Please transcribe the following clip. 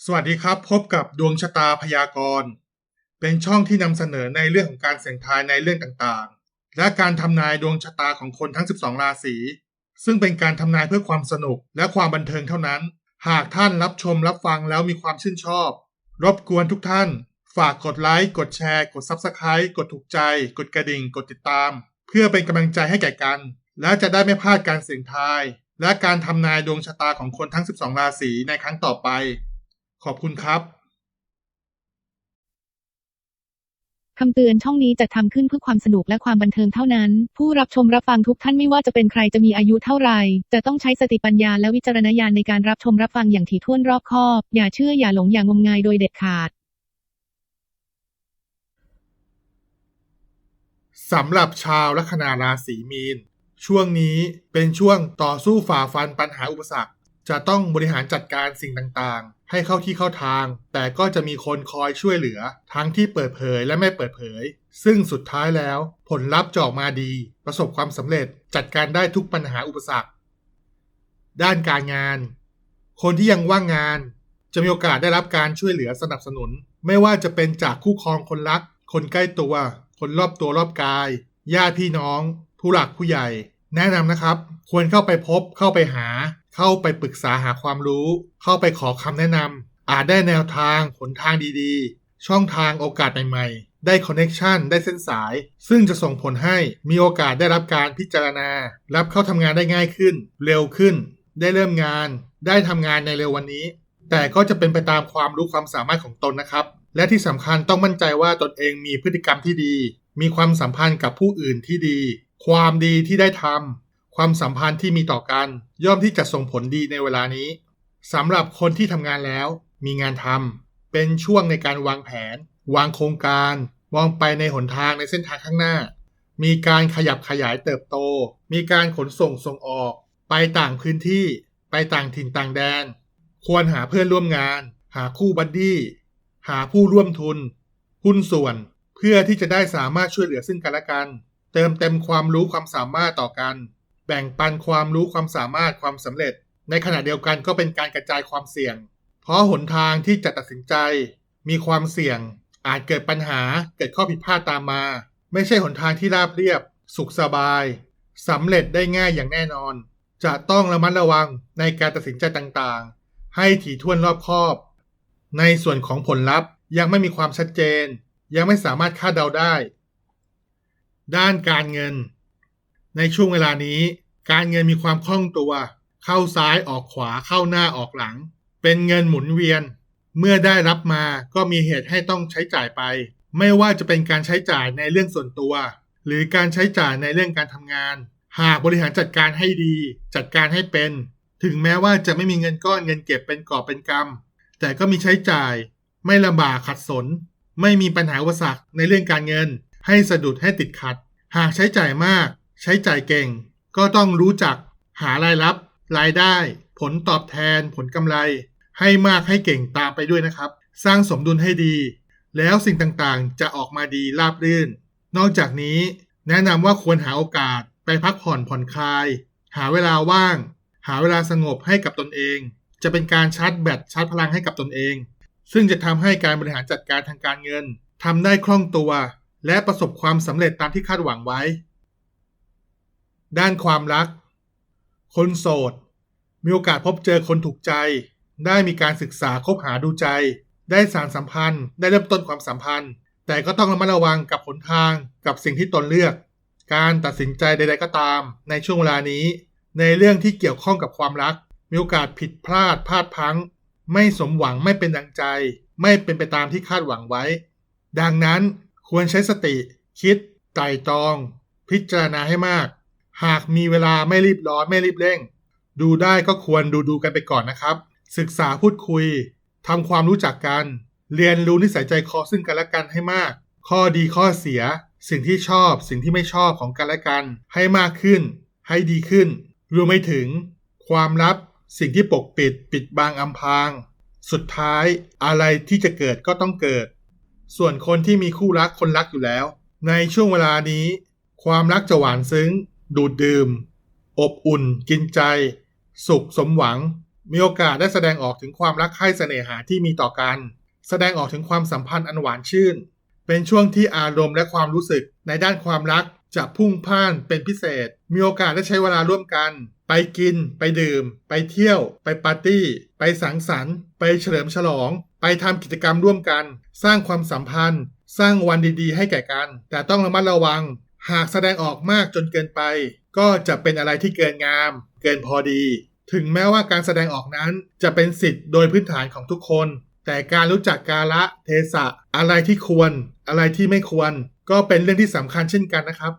สวัสดีครับ พบกับดวงชะตาพยากรณ์ เป็นช่องที่นำเสนอในเรื่องของการเสี่ยงทายในเรื่องต่างๆ และการทำนายดวงชะตาของคนทั้ง 12 ราศีซึ่งเป็นการทำนายเพื่อความสนุกและความบันเทิงเท่านั้น หากท่านรับชมรับฟังแล้วมีความชื่นชอบ รบกวนทุกท่าน ฝากกดไลค์กดแชร์ กด Subscribe กดถูกใจ กดกระดิ่ง กดติดตาม เพื่อเป็นกำลังใจให้แก่กัน และจะได้ไม่พลาดการเสี่ยงทาย และการทำนายดวงชะตาของคนทั้ง 12 ราศีในครั้งต่อไป ขอบคุณครับ คำเตือนช่องนี้จะทำขึ้นเพื่อความสนุกและความบันเทิงเท่านั้น ผู้รับชมรับฟังทุกท่านไม่ว่าจะเป็นใครจะมีอายุเท่าไหร่จะต้องใช้สติปัญญาและวิจารณญาณในการรับชมรับฟังอย่างถี่ถ้วนรอบคอบ อย่าเชื่ออย่าหลงอย่างงมงายโดยเด็ดขาด สำหรับชาวลัคนาราศีมีน ช่วงนี้เป็นช่วงต่อสู้ฝ่าฟันปัญหาอุปสรรค จะต้องบริหารจัดการสิ่งต่างๆ ให้เข้าที่เข้าทาง แต่ก็จะมีคนคอยช่วยเหลือ ทั้งที่เปิดเผยและไม่เปิดเผย ซึ่งสุดท้ายแล้ว ผลลัพธ์จะออกมาดี ประสบความสำเร็จจัดการได้ทุกปัญหาอุปสรรค ด้านการงาน คนที่ยังว่างงาน จะมีโอกาสได้รับการช่วยเหลือสนับสนุน ไม่ว่าจะเป็นจากคู่ครองคนรัก คนใกล้ตัว คนรอบตัวรอบกาย ญาติพี่น้อง ผู้หลักผู้ใหญ่ แนะนำนะครับ ควรเข้าไปพบเข้าไปหา เข้าไปปรึกษาหาความรู้ เข้าไปขอคำแนะนำอาจได้แนวทางหนทางดีๆ ช่องทางโอกาสใหม่ๆ ได้คอนเน็ชันได้เส้นสาย ซึ่งจะส่งผลให้มีโอกาสได้รับการพิจารณา รับเข้าทำงานได้ง่ายขึ้น เร็วขึ้น ได้เริ่มงาน ได้ทำงานในเร็ววันนี้ แต่ก็จะเป็นไปตามความรู้ความสามารถของตนนะครับ และที่สำคัญต้องมั่นใจว่าตนเองมีพฤติกรรมที่ดี มีความสัมพันธ์กับผู้อื่นที่ดี ความดีที่ได้ทำ ความสัมพันธ์ที่มีต่อกัน ย่อมที่จะส่งผลดีในเวลานี้สำหรับคนที่ทำงานแล้ว มีงานทำเป็นช่วงในการวางแผน วางโครงการ มองไปในหนทางในเส้นทางข้างหน้า มีการขยับขยายเติบโต มีการขนส่งส่งออก ไปต่างพื้นที่ ไปต่างถิ่นต่างแดน ควรหาเพื่อนร่วมงาน หาคู่บัดดี้ หาผู้ร่วมทุน หุ้นส่วน เพื่อที่จะได้สามารถช่วยเหลือซึ่งกันและกัน เติมเต็มความรู้ความสามารถต่อกัน แบ่งปันความรู้ความสามารถความสำเร็จ ในขณะเดียวกันก็เป็นการกระจายความเสี่ยง เพราะหนทางที่จะตัดสินใจ มีความเสี่ยง อาจเกิดปัญหาเกิดข้อผิดพลาดตามมา ไม่ใช่หนทางที่ราบเรียบ สุขสบายสำเร็จได้ง่ายอย่างแน่นอน จะต้องระมัดระวังในการตัดสินใจต่างๆ ให้ถี่ถ้วนรอบคอบ ในส่วนของผลลัพธ์ยังไม่มีความชัดเจน ยังไม่สามารถคาดเดาได้ ด้านการเงิน ในช่วงเวลานี้ การเงินมีความคล่องตัว เข้าซ้ายออกขวาเข้าหน้าออกหลัง เป็นเงินหมุนเวียน เมื่อได้รับมาก็มีเหตุให้ต้องใช้จ่ายไป ไม่ว่าจะเป็นการใช้จ่ายในเรื่องส่วนตัว หรือการใช้จ่ายในเรื่องการทำงาน หากบริหารจัดการให้ดี จัดการให้เป็น ถึงแม้ว่าจะไม่มีเงินก้อนเงินเก็บเป็นกอบเป็นกำแต่ก็มีใช้จ่าย ไม่ลำบากขัดสน ไม่มีปัญหาอุปสรรคในเรื่องการเงิน ให้สะดุดให้ติดขัด หากใช้จ่ายมาก ใช้จ่ายเก่ง ก็ต้องรู้จักหารายรับรายได้ ผลตอบแทน ผลกำไร ให้มากให้เก่งตามไปด้วยนะครับ สร้างสมดุลให้ดี แล้วสิ่งต่างๆ จะออกมาดีราบรื่น นอกจากนี้ แนะนำว่าควรหาโอกาสไปพักผ่อนผ่อนคลาย หาเวลาว่าง หาเวลาสงบให้กับตนเอง จะเป็นการชาร์จแบตชาร์จพลังให้กับตนเอง ซึ่งจะทำให้การบริหารจัดการทางการเงินทำได้คล่องตัว และประสบความสำเร็จตามที่คาดหวังไว้ ด้านความรัก คนโสด มีโอกาสพบเจอคนถูกใจ ได้มีการศึกษาคบหาดูใจ ได้สารสัมพันธ์ ได้เริ่มต้นความสัมพันธ์ แต่ก็ต้องระมัดระวังกับหนทางกับสิ่งที่ตนเลือก การตัดสินใจใด ๆก็ตาม ในช่วงเวลานี้ ในเรื่องที่เกี่ยวข้องกับความรัก มีโอกาสผิดพลาดพลาดพลั้งไม่สมหวังไม่เป็นดังใจ ไม่เป็นไปตามที่คาดหวังไว้ ดังนั้นควรใช้สติ คิดไตร่ตรอง พิจารณาให้มาก หากมีเวลาไม่รีบร้อนไม่รีบเร่ง ดูได้ก็ควรดูดูกันไปก่อนนะครับ ศึกษาพูดคุยทำความรู้จักกัน เรียนรู้นิสัยใจคอซึ่งกันและกันให้มาก ข้อดีข้อเสีย สิ่งที่ชอบ สิ่งที่ไม่ชอบของกันและกัน ให้มากขึ้น ให้ดีขึ้นรวมไปถึง ความลับ สิ่งที่ปกปิด ปิดบังอำพราง สุดท้ายอะไรที่จะเกิดก็ต้องเกิด ส่วนคนที่มีคู่รักคนรักอยู่แล้ว ในช่วงเวลานี้ ความรักจะหวานซึ้ง ดูดดื่ม อบอุ่น กินใจ สุขสมหวัง มีโอกาสได้แสดงออกถึงความรักใคร่เสน่หาที่มีต่อกัน แสดงออกถึงความสัมพันธ์อันหวานชื่น เป็นช่วงที่อารมณ์และความรู้สึกในด้านความรักจะพุ่งพ่านเป็นพิเศษ มีโอกาสได้ใช้เวลาร่วมกัน ไปกิน ไปดื่ม ไปเที่ยว ไปปาร์ตี้ ไปสังสรรค์ ไปเฉลิมฉลอง ไปทำกิจกรรมร่วมกัน สร้างความสัมพันธ์ สร้างวันดีๆ ให้แก่กัน แต่ต้องระมัดระวัง หากแสดงออกมากจนเกินไป ก็จะเป็นอะไรที่เกินงาม เกินพอดี ถึงแม้ว่าการแสดงออกนั้นจะเป็นสิทธิ์โดยพื้นฐานของทุกคน แต่การรู้จักกาละเทศะ อะไรที่ควร อะไรที่ไม่ควร ก็เป็นเรื่องที่สำคัญเช่นกันนะครับ